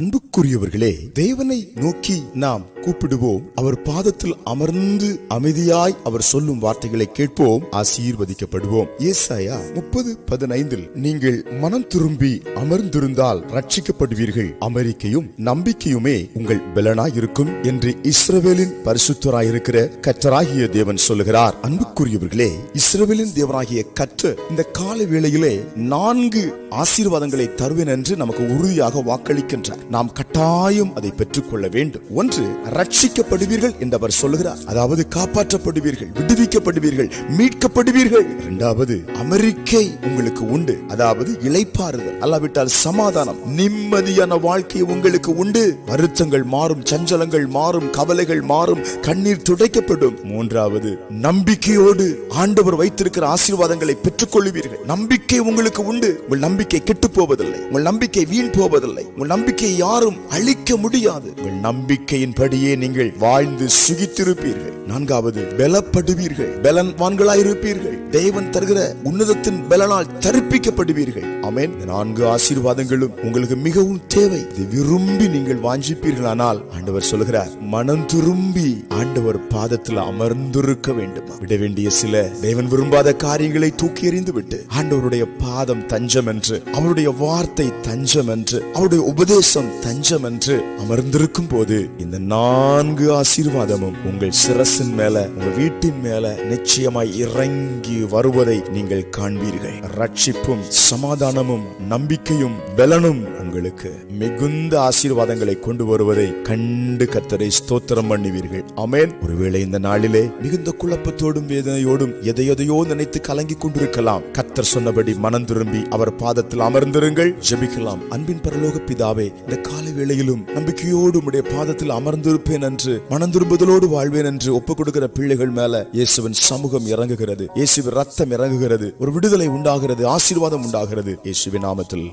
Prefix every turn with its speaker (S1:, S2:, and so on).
S1: அன்புக்குரியவர்களே தேவனை நோக்கி நாம் கூப்பிடுவோம். அவர் பாதத்தில் அமர்ந்து அமைதியாய் அவர் சொல்லும் வார்த்தைகளை கேட்போம். ஆசீர்வதிக்கப்படுவோம். ஏசாயா முப்பது பதினைந்தில் நீங்கள் மனம் திரும்பி அமர்ந்திருந்தால் ரட்சிக்கப்படுவீர்கள் அமெரிக்கையும் நம்பிக்கையுமே உங்கள் பலனாய் இருக்கும் என்று இஸ்ரவேலின் பரிசுத்தராயிருக்கிற கற்றராகிய தேவன் சொல்லுகிறார். அன்புக்குரியவர்களே இஸ்ரவேலின் தேவனாகிய கற்று இந்த கால வேளையிலே நான்கு ஆசீர்வாதங்களை தருவேன் என்று நமக்கு உறுதியாக வாக்களிக்கின்றார். நாம் கட்டாயம் அதை பெற்றுக்கொள்ள வேண்டும். ஒன்று ரட்சிக்கப்படுவீர்கள் என்று அவர் சொல்லுகிறார். அதாவது காப்பாற்றப்படுவீர்கள் விடுவிக்கப்படுவீர்கள் மீட்கப்படுவீர்கள். இரண்டாவது அமெரிக்கை உங்களுக்கு உண்டு. அதாவது இழைப்பாறுதல் அல்லாவிட்டால் சமாதானம் நிம்மதியான வாழ்க்கை உங்களுக்கு உண்டு. வருத்தங்கள் மாறும் சஞ்சலங்கள் மாறும் கவலைகள் மாறும் கண்ணீர் துடைக்கப்படும். மூன்றாவது நம்பிக்கையோடு ஆண்டவர் வைத்திருக்கிற ஆசீர்வாதங்களை பெற்றுக் கொள்வீர்கள் நம்பிக்கை உங்களுக்கு உண்டு. உங்கள் நம்பிக்கை கெட்டு போவதில்லை. உங்கள் நம்பிக்கை வீண் போவதில்லை. உங்கள் நம்பிக்கை யாரும் அழிக்க முடியாது. உங்கள் நம்பிக்கையின்படியே நீங்கள் வாழ்ந்து சுகித்திருப்பீர்கள். நான்காவது பலப்படுவீர்கள். பலன்வான்களாய் இருப்பீர்கள் தேவன் தருகிற உன்னதத்தின் பலனால் தரிப்பிக்கப்படுவீர்கள். அமேன் இந்த நான்கு ஆசீர்வாதங்களும் உங்களுக்கு மிகவும் தேவை. இது விரும்பி நீங்கள் வாஞ்சிப்பீர்களானால் ஆண்டவர் சொல்கிறார் மனம் திரும்பி ஆண்டவர் பாதத்தில் அமர்ந்திருக்க வேண்டும். விட வேண்டிய சில தேவன் விரும்பாத காரியங்களை தூக்கி எறிந்து விட்டு ஆண்டவருடைய பாதம் தஞ்சம் என்று அவருடைய வார்த்தை தஞ்சம் என்று அவருடைய உபதேசம் தஞ்சம் என்று அமர்ந்திருக்கும் போது இந்த நான்கு ஆசீர்வாதமும் உங்கள் சிரசின் மேல உங்க வீட்டின் மேல நிச்சயமாய் இறங்கி வருவதை நீங்கள் காண்பீர்கள். ரட்சிப்பும் சமாதானமும் நம்பிக்கையும் பலனும் உங்களுக்கு மிகுந்த ஆசீர்வாதங்களை கொண்டு வருவதை கண்டு கத்தரை ஸ்தோத்திரம் பண்ணுவீர்கள். அமேன் ஒருவேளை இந்த நாளிலே மிகுந்த குழப்பத்தோடும் வேதனையோடும் எதையதையோ நினைத்து கலங்கி கொண்டிருக்கலாம். கத்தர் சொன்னபடி மனம் திரும்பி அவர் பாதத்தில் அமர்ந்திருங்கள். ஜெபிக்கலாம். அன்பின் பரலோக பிதாவே இந்த காலை வேளையிலும் நம்பிக்கையோடு உடைய பாதத்தில் அமர்ந்திருப்பேன் என்று மனந்திரும்புதலோடு வாழ்வேன் என்று ஒப்புக் கொடுக்கிற பிள்ளைகள் மேல இயேசுவின் சமூகம் இறங்குகிறது. இயேசுவின் ரத்தம் இறங்குகிறது. ஒரு விடுதலை உண்டாகிறது. ஆசீர்வாதம் உண்டாகிறது. இயேசுவின் நாமத்தில்